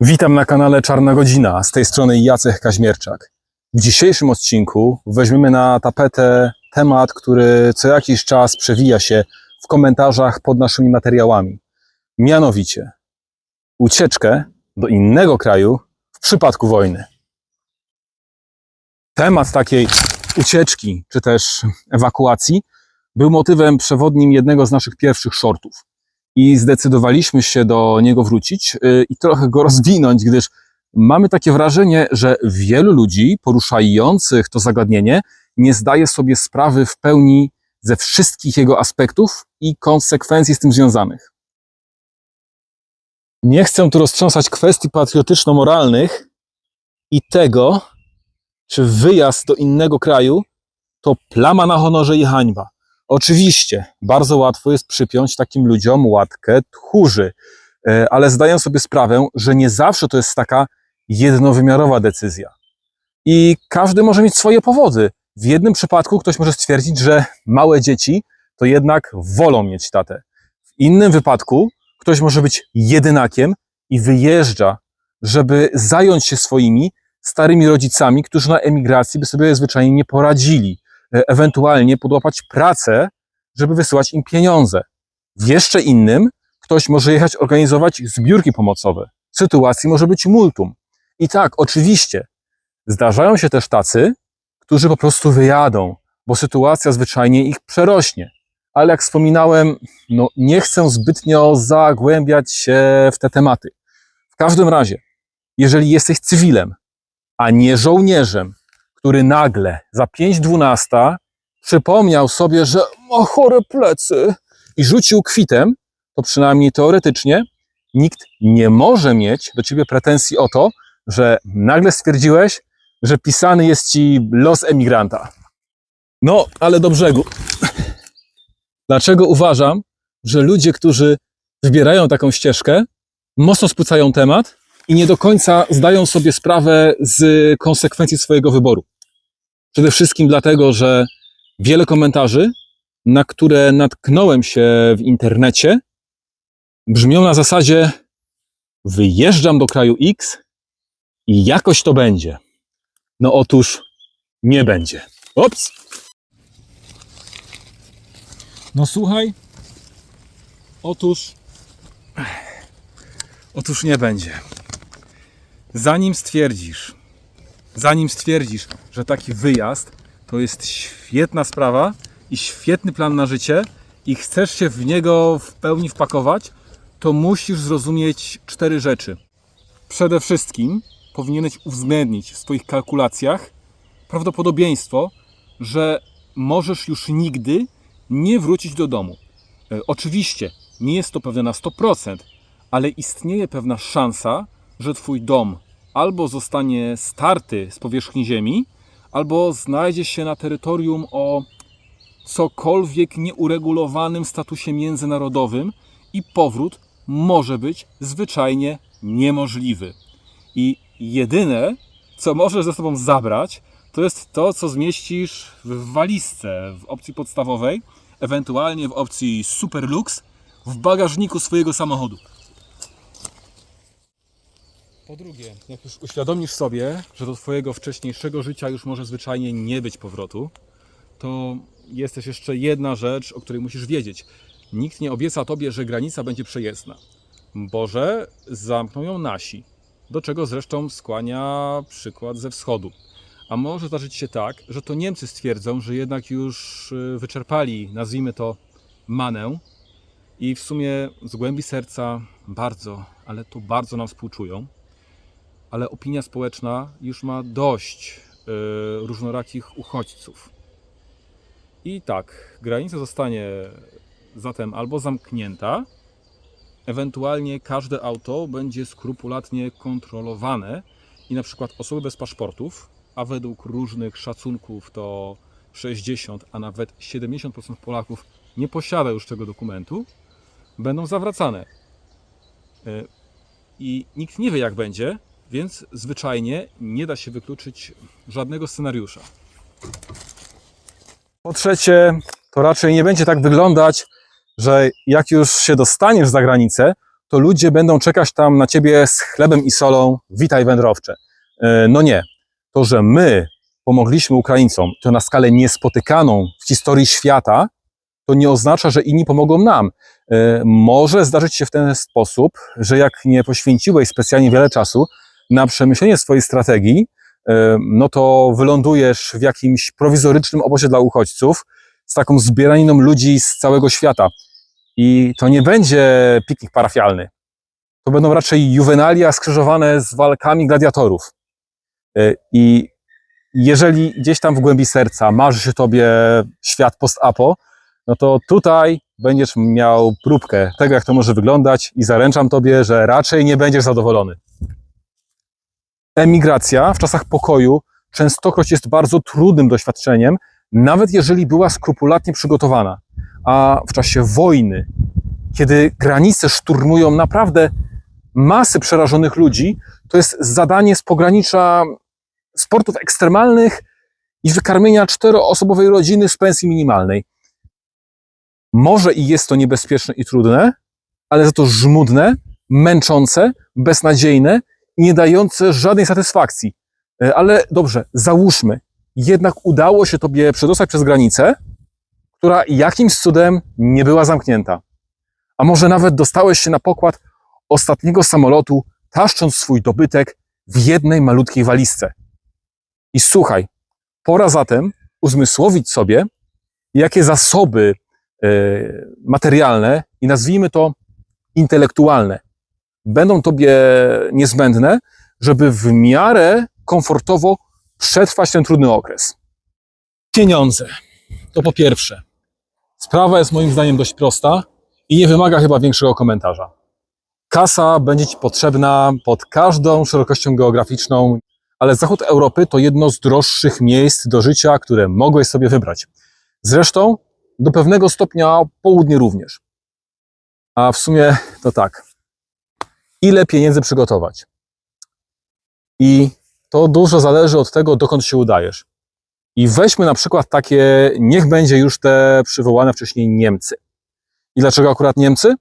Witam na kanale Czarna Godzina, z tej strony Jacek Kaźmierczak. W dzisiejszym odcinku weźmiemy na tapetę temat, który co jakiś czas przewija się w komentarzach pod naszymi materiałami. Mianowicie ucieczkę do innego kraju w przypadku wojny. Temat takiej ucieczki czy też ewakuacji był motywem przewodnim jednego z naszych pierwszych shortów i zdecydowaliśmy się do niego wrócić y, i trochę go rozwinąć, gdyż mamy takie wrażenie, że wielu ludzi poruszających to zagadnienie nie zdaje sobie sprawy w pełni ze wszystkich jego aspektów i konsekwencji z tym związanych. Nie chcę tu roztrząsać kwestii patriotyczno-moralnych i tego, czy wyjazd do innego kraju to plama na honorze i hańba. Oczywiście, bardzo łatwo jest przypiąć takim ludziom łatkę tchórzy, e, ale zdaję sobie sprawę, że nie zawsze to jest taka jednowymiarowa decyzja. I każdy może mieć swoje powody. W jednym przypadku ktoś może stwierdzić, że małe dzieci to jednak wolą mieć tatę. W innym wypadku ktoś może być jedynakiem i wyjeżdża, żeby zająć się swoimi starymi rodzicami, którzy na emigracji by sobie zwyczajnie nie poradzili ewentualnie podłapać pracę, żeby wysyłać im pieniądze. W jeszcze innym ktoś może jechać organizować zbiórki pomocowe. Sytuacji może być multum. I tak, oczywiście, zdarzają się też tacy, którzy po prostu wyjadą, bo sytuacja zwyczajnie ich przerośnie. Ale jak wspominałem, no nie chcę zbytnio zagłębiać się w te tematy. W każdym razie, jeżeli jesteś cywilem, a nie żołnierzem, który nagle za 5.12 przypomniał sobie, że ma chore plecy i rzucił kwitem, to przynajmniej teoretycznie nikt nie może mieć do ciebie pretensji o to, że nagle stwierdziłeś, że pisany jest ci los emigranta. No, ale do brzegu. Dlaczego uważam, że ludzie, którzy wybierają taką ścieżkę, mocno spłycają temat i nie do końca zdają sobie sprawę z konsekwencji swojego wyboru? Przede wszystkim dlatego, że wiele komentarzy, na które natknąłem się w internecie, brzmią na zasadzie: Wyjeżdżam do kraju X i jakoś to będzie. No otóż nie będzie. Ops! No słuchaj, otóż. Otóż nie będzie. Zanim stwierdzisz, zanim stwierdzisz, że taki wyjazd to jest świetna sprawa i świetny plan na życie i chcesz się w niego w pełni wpakować, to musisz zrozumieć cztery rzeczy. Przede wszystkim powinieneś uwzględnić w swoich kalkulacjach prawdopodobieństwo, że możesz już nigdy nie wrócić do domu. E, Oczywiście nie jest to pewne na 100%, ale istnieje pewna szansa, że Twój dom albo zostanie starty z powierzchni Ziemi, albo znajdzie się na terytorium o cokolwiek nieuregulowanym statusie międzynarodowym i powrót może być zwyczajnie niemożliwy. I jedyne, co możesz ze sobą zabrać, to jest to, co zmieścisz w walizce w opcji podstawowej, ewentualnie w opcji Super Lux, w bagażniku swojego samochodu. Po drugie, jak już uświadomisz sobie, że do Twojego wcześniejszego życia już może zwyczajnie nie być powrotu, to jest też jeszcze jedna rzecz, o której musisz wiedzieć. Nikt nie obieca Tobie, że granica będzie przejezdna. Boże, zamkną ją nasi. Do czego zresztą skłania przykład ze wschodu. A może zdarzyć się tak, że to Niemcy stwierdzą, że jednak już y, wyczerpali, nazwijmy to, manę i w sumie z głębi serca bardzo, ale to bardzo nam współczują. Ale opinia społeczna już ma dość y, różnorakich uchodźców. I tak, granica zostanie zatem albo zamknięta, ewentualnie każde auto będzie skrupulatnie kontrolowane i na przykład osoby bez paszportów, a według różnych szacunków to 60, a nawet 70% Polaków nie posiada już tego dokumentu, będą zawracane. Y, I nikt nie wie jak będzie, więc zwyczajnie nie da się wykluczyć żadnego scenariusza. Po trzecie, to raczej nie będzie tak wyglądać, że jak już się dostaniesz za granicę, to ludzie będą czekać tam na ciebie z chlebem i solą. Witaj wędrowcze. E, No nie. To, że my pomogliśmy Ukraińcom, to na skalę niespotykaną w historii świata, to nie oznacza, że inni pomogą nam. E, Może zdarzyć się w ten sposób, że jak nie poświęciłeś specjalnie wiele czasu na przemyślenie swojej strategii, e, no to wylądujesz w jakimś prowizorycznym obozie dla uchodźców z taką zbieraniną ludzi z całego świata. I to nie będzie piknik parafialny. To będą raczej juwenalia skrzyżowane z walkami gladiatorów. E, I jeżeli gdzieś tam w głębi serca marzy się tobie świat post-apo, no to tutaj będziesz miał próbkę tego, jak to może wyglądać i zaręczam tobie, że raczej nie będziesz zadowolony. Emigracja w czasach pokoju częstokroć jest bardzo trudnym doświadczeniem, nawet jeżeli była skrupulatnie przygotowana. A w czasie wojny, kiedy granice szturmują naprawdę masy przerażonych ludzi, to jest zadanie z pogranicza sportów ekstremalnych i wykarmienia czteroosobowej rodziny z pensji minimalnej. Może i jest to niebezpieczne i trudne, ale za to żmudne, męczące, beznadziejne nie dające żadnej satysfakcji. E, Ale dobrze, załóżmy, jednak udało się tobie przedostać przez granicę, która jakimś cudem nie była zamknięta. A może nawet dostałeś się na pokład ostatniego samolotu, taszcząc swój dobytek w jednej malutkiej walizce. I słuchaj, pora zatem uzmysłowić sobie, jakie zasoby e, materialne i nazwijmy to intelektualne będą tobie niezbędne, żeby w miarę komfortowo przetrwać ten trudny okres. Pieniądze. To po pierwsze. Sprawa jest moim zdaniem dość prosta i nie wymaga chyba większego komentarza. Kasa będzie Ci potrzebna pod każdą szerokością geograficzną, ale zachód Europy to jedno z droższych miejsc do życia, które mogłeś sobie wybrać. Zresztą do pewnego stopnia południe również. A w sumie to tak. Ile pieniędzy przygotować? I to dużo zależy od tego, dokąd się udajesz. I weźmy na przykład takie, niech będzie już te przywołane wcześniej Niemcy. I dlaczego akurat Niemcy?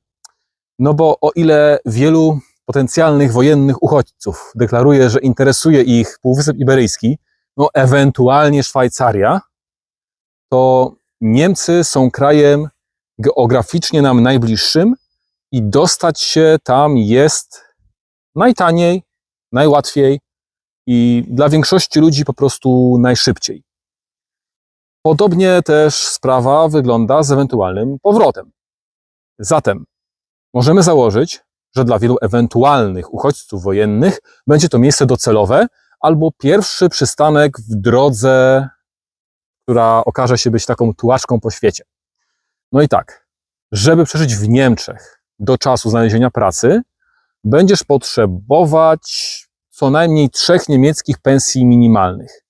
No bo o ile wielu potencjalnych wojennych uchodźców deklaruje, że interesuje ich Półwysep Iberyjski, no ewentualnie Szwajcaria, to Niemcy są krajem geograficznie nam najbliższym i dostać się tam jest najtaniej, najłatwiej i dla większości ludzi po prostu najszybciej. Podobnie też sprawa wygląda z ewentualnym powrotem. Zatem możemy założyć, że dla wielu ewentualnych uchodźców wojennych będzie to miejsce docelowe albo pierwszy przystanek w drodze, która okaże się być taką tułaczką po świecie. No i tak, żeby przeżyć w Niemczech do czasu znalezienia pracy, będziesz potrzebować co najmniej trzech niemieckich pensji minimalnych.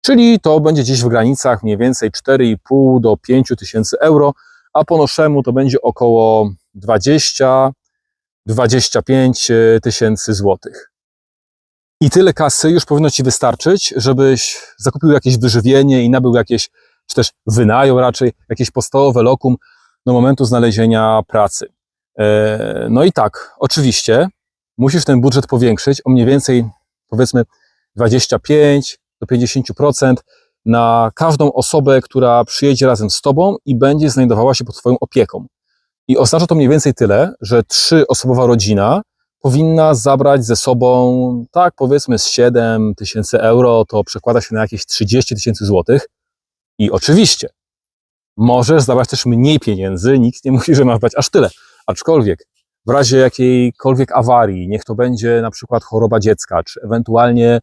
Czyli to będzie gdzieś w granicach mniej więcej 4,5 do 5 tysięcy euro, a po naszemu to będzie około 20-25 tysięcy złotych. I tyle kasy już powinno Ci wystarczyć, żebyś zakupił jakieś wyżywienie i nabył jakieś, czy też wynajął raczej jakieś podstawowe lokum do momentu znalezienia pracy. E, No i tak, oczywiście musisz ten budżet powiększyć o mniej więcej powiedzmy 25 do 50% na każdą osobę, która przyjedzie razem z Tobą i będzie znajdowała się pod Twoją opieką. I oznacza to mniej więcej tyle, że trzyosobowa rodzina powinna zabrać ze sobą, tak powiedzmy, z 7 tysięcy euro, to przekłada się na jakieś 30 tysięcy złotych. I oczywiście możesz zabrać też mniej pieniędzy, nikt nie mówi, że masz brać aż tyle. Aczkolwiek w razie jakiejkolwiek awarii, niech to będzie na przykład choroba dziecka, czy ewentualnie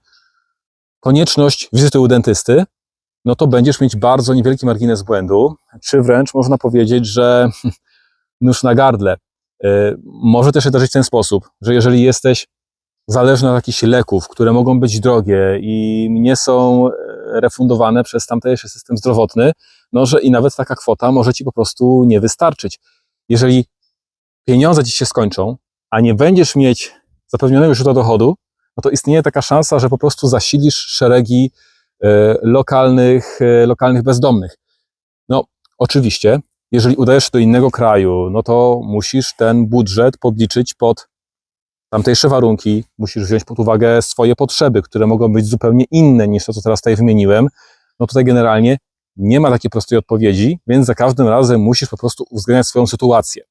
konieczność wizyty u dentysty, no to będziesz mieć bardzo niewielki margines błędu, czy wręcz można powiedzieć, że nóż na gardle. Y, Może też się zdarzyć w ten sposób, że jeżeli jesteś zależny od jakichś leków, które mogą być drogie i nie są e, refundowane przez tamtejszy system zdrowotny, no że i nawet taka kwota może ci po prostu nie wystarczyć. Jeżeli pieniądze ci się skończą, a nie będziesz mieć zapewnionego źródła dochodu, no to istnieje taka szansa, że po prostu zasilisz szeregi e, lokalnych, e, lokalnych bezdomnych. No, oczywiście, Jeżeli udajesz się do innego kraju, no to musisz ten budżet podliczyć pod tamtejsze warunki, musisz wziąć pod uwagę swoje potrzeby, które mogą być zupełnie inne niż to, co teraz tutaj wymieniłem. No tutaj generalnie nie ma takiej prostej odpowiedzi, więc za każdym razem musisz po prostu uwzględniać swoją sytuację.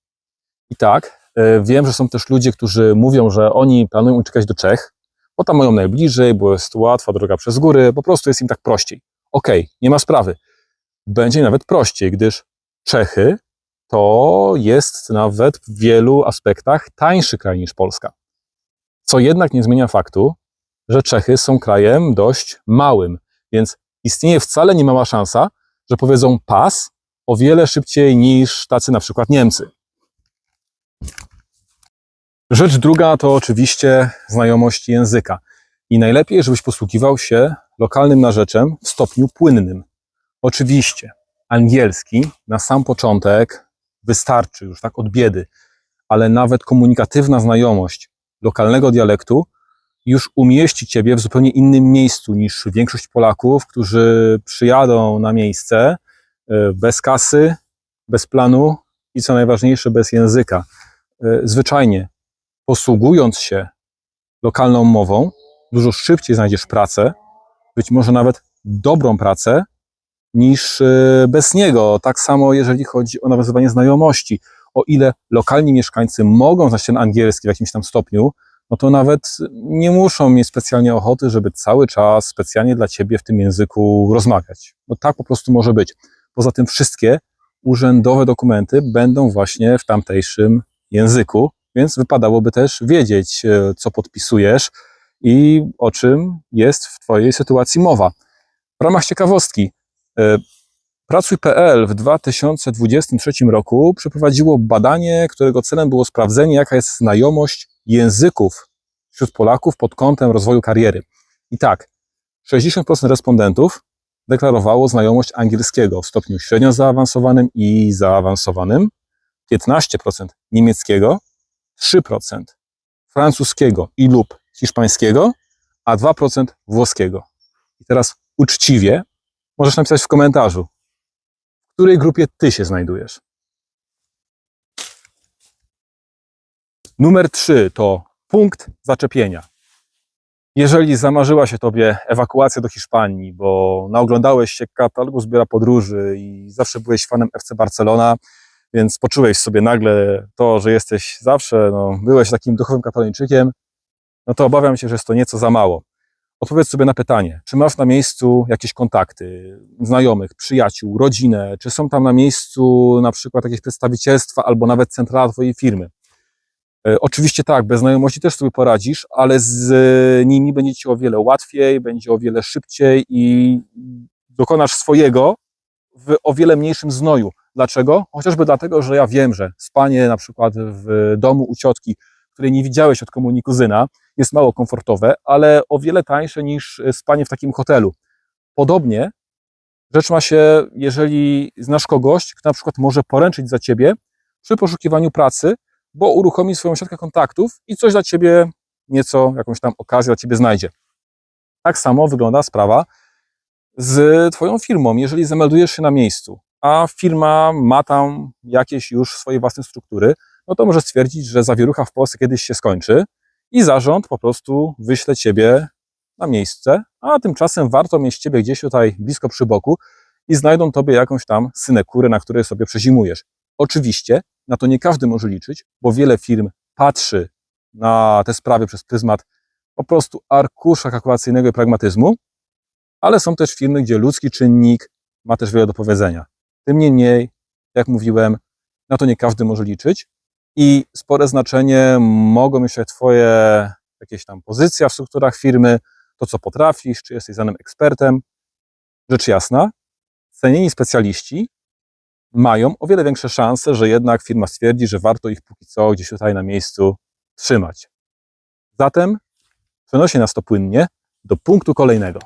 I tak, e, wiem, że są też ludzie, którzy mówią, że oni planują uciekać do Czech, bo tam mają najbliżej, bo jest łatwa droga przez góry, po prostu jest im tak prościej. Okej, nie ma sprawy. Będzie nawet prościej, gdyż Czechy to jest nawet w wielu aspektach tańszy kraj niż Polska. Co jednak nie zmienia faktu, że Czechy są krajem dość małym, więc istnieje wcale nie mała szansa, że powiedzą pas o wiele szybciej niż tacy na przykład Niemcy. Rzecz druga to oczywiście znajomość języka. I najlepiej, żebyś posługiwał się lokalnym narzeczem w stopniu płynnym. Oczywiście, angielski na sam początek wystarczy już tak od biedy, ale nawet komunikatywna znajomość lokalnego dialektu już umieści ciebie w zupełnie innym miejscu niż większość Polaków, którzy przyjadą na miejsce e, bez kasy, bez planu i co najważniejsze, bez języka. E, Zwyczajnie, posługując się lokalną mową, dużo szybciej znajdziesz pracę, być może nawet dobrą pracę, niż e, bez niego. Tak samo jeżeli chodzi o nawiązywanie znajomości. O ile lokalni mieszkańcy mogą znać ten angielski w jakimś tam stopniu, no to nawet nie muszą mieć specjalnie ochoty, żeby cały czas specjalnie dla ciebie w tym języku rozmawiać. No tak po prostu może być. Poza tym wszystkie urzędowe dokumenty będą właśnie w tamtejszym języku, więc wypadałoby też wiedzieć, e, co podpisujesz i o czym jest w twojej sytuacji mowa. W ramach ciekawostki, e, Pracuj.pl w 2023 roku przeprowadziło badanie, którego celem było sprawdzenie, jaka jest znajomość języków wśród Polaków pod kątem rozwoju kariery. I tak, 60% respondentów deklarowało znajomość angielskiego w stopniu średnio zaawansowanym i zaawansowanym, 15% niemieckiego, 3% francuskiego i lub hiszpańskiego, a 2% włoskiego. I teraz uczciwie możesz napisać w komentarzu, w której grupie ty się znajdujesz. Numer 3 to punkt zaczepienia. Jeżeli zamarzyła się tobie ewakuacja do Hiszpanii, bo naoglądałeś się katalogu zbiora podróży i zawsze byłeś fanem FC Barcelona, więc poczułeś sobie nagle to, że jesteś zawsze, no, byłeś takim duchowym katoliczykiem, no to obawiam się, że jest to nieco za mało. Odpowiedz sobie na pytanie, czy masz na miejscu jakieś kontakty, znajomych, przyjaciół, rodzinę, czy są tam na miejscu na przykład jakieś przedstawicielstwa albo nawet centrala twojej firmy. E, Oczywiście tak, bez znajomości też sobie poradzisz, ale z e, nimi będzie ci o wiele łatwiej, będzie o wiele szybciej i dokonasz swojego w o wiele mniejszym znoju. Dlaczego? Chociażby dlatego, że ja wiem, że spanie na przykład w domu u ciotki, której nie widziałeś od komunii kuzyna, jest mało komfortowe, ale o wiele tańsze niż spanie w takim hotelu. Podobnie rzecz ma się, jeżeli znasz kogoś, kto na przykład może poręczyć za ciebie przy poszukiwaniu pracy, bo uruchomi swoją siatkę kontaktów i coś dla ciebie, nieco, jakąś tam okazję dla ciebie znajdzie. Tak samo wygląda sprawa z twoją firmą. Jeżeli zameldujesz się na miejscu, a firma ma tam jakieś już swoje własne struktury, no to może stwierdzić, że zawierucha w Polsce kiedyś się skończy i zarząd po prostu wyśle ciebie na miejsce, a tymczasem warto mieć ciebie gdzieś tutaj blisko przy boku i znajdą tobie jakąś tam synekurę, na której sobie przezimujesz. Oczywiście na to nie każdy może liczyć, bo wiele firm patrzy na te sprawy przez pryzmat po prostu arkusza kalkulacyjnego i pragmatyzmu, ale są też firmy, gdzie ludzki czynnik ma też wiele do powiedzenia. Tym niemniej, jak mówiłem, na to nie każdy może liczyć i spore znaczenie mogą mieć Twoje jakieś tam pozycja w strukturach firmy, to co potrafisz, czy jesteś znanym ekspertem. Rzecz jasna, cenieni specjaliści mają o wiele większe szanse, że jednak firma stwierdzi, że warto ich póki co gdzieś tutaj na miejscu trzymać. Zatem przenosi nas to płynnie do punktu kolejnego.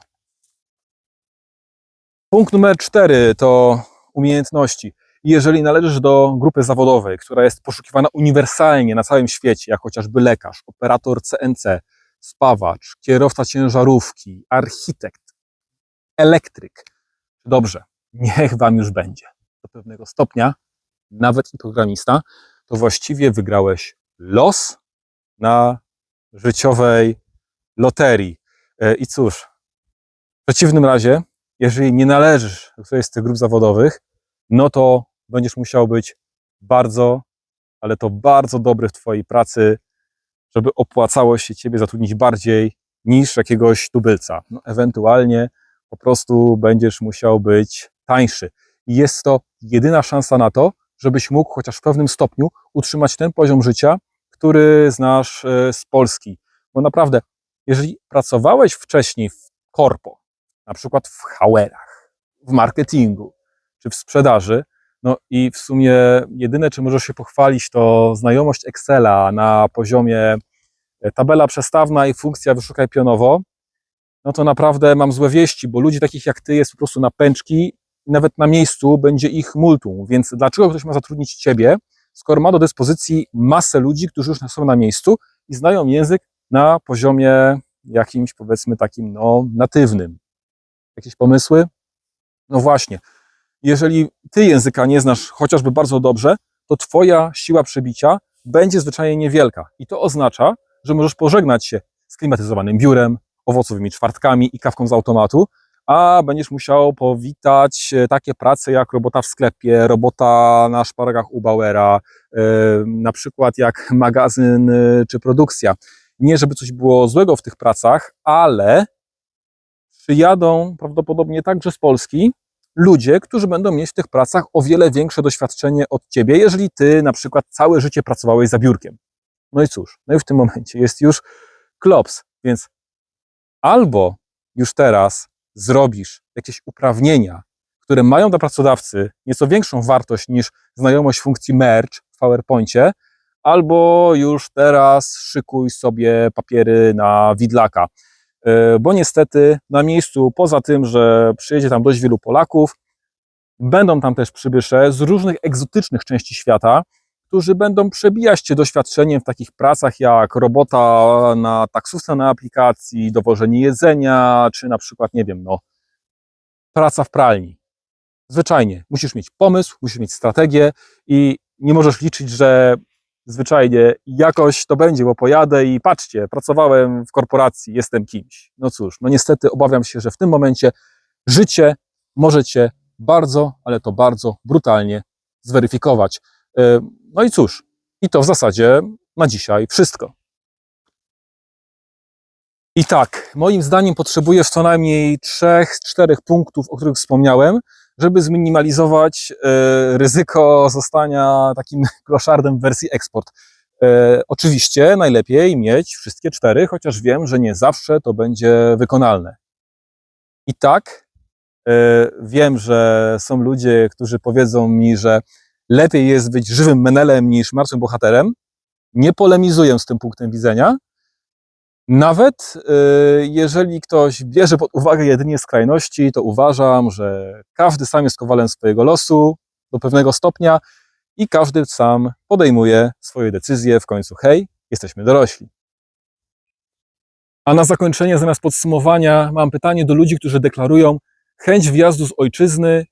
Punkt numer cztery to umiejętności. I Jeżeli należysz do grupy zawodowej, która jest poszukiwana uniwersalnie na całym świecie, jak chociażby lekarz, operator CNC, spawacz, kierowca ciężarówki, architekt, elektryk, dobrze, niech wam już będzie do pewnego stopnia nawet i programista, to właściwie wygrałeś los na życiowej loterii. E, I cóż, w przeciwnym razie, jeżeli nie należysz do którejś z tych grup zawodowych, no to będziesz musiał być bardzo, ale to bardzo dobry w Twojej pracy, żeby opłacało się Ciebie zatrudnić bardziej niż jakiegoś tubylca. No, ewentualnie po prostu będziesz musiał być tańszy. I jest to jedyna szansa na to, żebyś mógł chociaż w pewnym stopniu utrzymać ten poziom życia, który znasz e, z Polski. Bo naprawdę, jeżeli pracowałeś wcześniej w korpo, na przykład w hauerach, w marketingu czy w sprzedaży, no i w sumie jedyne, czym możesz się pochwalić, to znajomość Excela na poziomie e, tabela przestawna i funkcja wyszukaj pionowo, no to naprawdę mam złe wieści, bo ludzi takich jak ty jest po prostu na pęczki nawet na miejscu będzie ich multum. Więc dlaczego ktoś ma zatrudnić ciebie, skoro ma do dyspozycji masę ludzi, którzy już są na miejscu i znają język na poziomie jakimś powiedzmy takim no natywnym. Jakieś pomysły? No właśnie. Jeżeli ty języka nie znasz chociażby bardzo dobrze, to twoja siła przebicia będzie zwyczajnie niewielka. I to oznacza, że możesz pożegnać się z klimatyzowanym biurem, owocowymi czwartkami i kawką z automatu, a będziesz musiał powitać e, takie prace jak robota w sklepie, robota na szparagach u Bauera, e, na przykład jak magazyn e, czy produkcja. Nie, żeby coś było złego w tych pracach, ale przyjadą prawdopodobnie także z Polski ludzie, którzy będą mieć w tych pracach o wiele większe doświadczenie od ciebie, jeżeli ty na przykład całe życie pracowałeś za biurkiem. No i cóż, no i w tym momencie jest już klops, więc albo już teraz zrobisz jakieś uprawnienia, które mają dla pracodawcy nieco większą wartość niż znajomość funkcji merge w PowerPoincie, albo już teraz szykuj sobie papiery na widlaka. E, Bo niestety na miejscu, poza tym, że przyjedzie tam dość wielu Polaków, będą tam też przybysze z różnych egzotycznych części świata, którzy będą przebijać się doświadczeniem w takich pracach jak robota na taksówce na aplikacji, dowożenie jedzenia, czy na przykład, nie wiem, no, praca w pralni. Zwyczajnie, musisz mieć pomysł, musisz mieć strategię i nie możesz liczyć, że zwyczajnie jakoś to będzie, bo pojadę i patrzcie, pracowałem w korporacji, jestem kimś. No cóż, no niestety obawiam się, że w tym momencie życie może cię bardzo, ale to bardzo brutalnie zweryfikować. Yy, No i cóż, i to w zasadzie na dzisiaj wszystko. I tak, moim zdaniem potrzebujesz co najmniej trzech, czterech punktów, o których wspomniałem, żeby zminimalizować e, ryzyko zostania takim kloszardem w wersji eksport. E, oczywiście najlepiej mieć wszystkie cztery, chociaż wiem, że nie zawsze to będzie wykonalne. I tak e, wiem, że są ludzie, którzy powiedzą mi, że lepiej jest być żywym menelem niż martwym bohaterem. Nie polemizuję z tym punktem widzenia. Nawet y, jeżeli ktoś bierze pod uwagę jedynie skrajności, to uważam, że każdy sam jest kowalem swojego losu do pewnego stopnia i każdy sam podejmuje swoje decyzje. W końcu, hej, jesteśmy dorośli. A na zakończenie, zamiast podsumowania, mam pytanie do ludzi, którzy deklarują chęć wjazdu z ojczyzny y,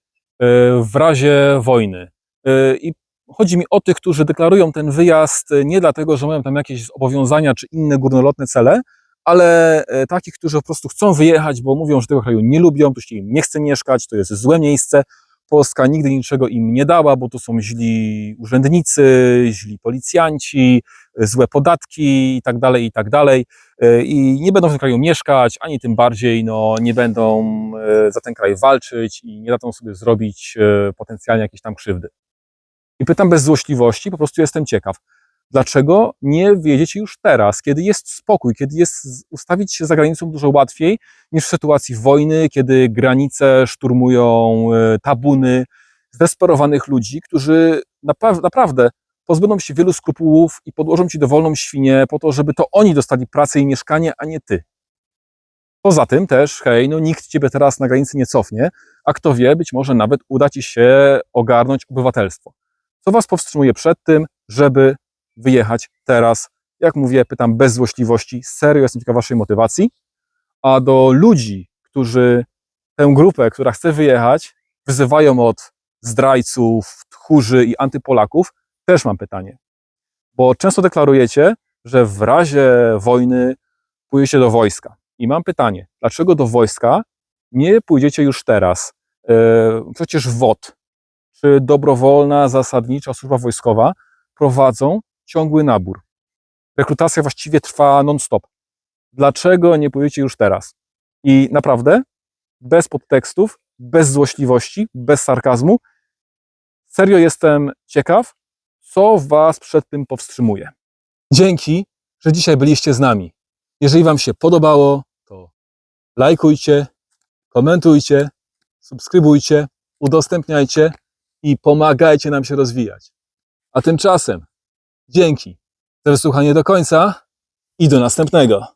w razie wojny. Y, I chodzi mi o tych, którzy deklarują ten wyjazd y, nie dlatego, że mają tam jakieś zobowiązania czy inne górnolotne cele, ale e, takich, którzy po prostu chcą wyjechać, bo mówią, że tego kraju nie lubią, tu się im nie chce mieszkać, to jest złe miejsce. Polska nigdy niczego im nie dała, bo tu są źli urzędnicy, źli policjanci, e, złe podatki i tak dalej, i tak dalej. E, I nie będą w tym kraju mieszkać, ani tym bardziej no, nie będą e, za ten kraj walczyć i nie dadzą sobie zrobić e, potencjalnie jakiejś tam krzywdy. I pytam bez złośliwości, po prostu jestem ciekaw. Dlaczego nie wiedziecie już teraz, kiedy jest spokój, kiedy jest ustawić się za granicą dużo łatwiej niż w sytuacji wojny, kiedy granice szturmują e, tabuny zdesperowanych ludzi, którzy naprawdę pozbędą się wielu skrupułów i podłożą ci dowolną świnię po to, żeby to oni dostali pracę i mieszkanie, a nie ty. Poza tym też, hej, no nikt ciebie teraz na granicy nie cofnie, a kto wie, być może nawet uda ci się ogarnąć obywatelstwo. Co was powstrzymuje przed tym, żeby wyjechać teraz? Jak mówię, pytam bez złośliwości, serio jestem ciekaw waszej motywacji. A do ludzi, którzy tę grupę, która chce wyjechać, wyzywają od zdrajców, tchórzy i antypolaków, też mam pytanie. Bo często deklarujecie, że w razie wojny pójdziecie do wojska. I mam pytanie, dlaczego do wojska nie pójdziecie już teraz? E, Przecież WOT, czy dobrowolna, zasadnicza służba wojskowa prowadzą ciągły nabór. Rekrutacja właściwie trwa non-stop. Dlaczego nie pójdziecie już teraz? I naprawdę, bez podtekstów, bez złośliwości, bez sarkazmu, serio jestem ciekaw, co Was przed tym powstrzymuje. Dzięki, że dzisiaj byliście z nami. Jeżeli Wam się podobało, to lajkujcie, komentujcie, subskrybujcie, udostępniajcie i pomagajcie nam się rozwijać. A tymczasem dzięki za wysłuchanie do końca i do następnego.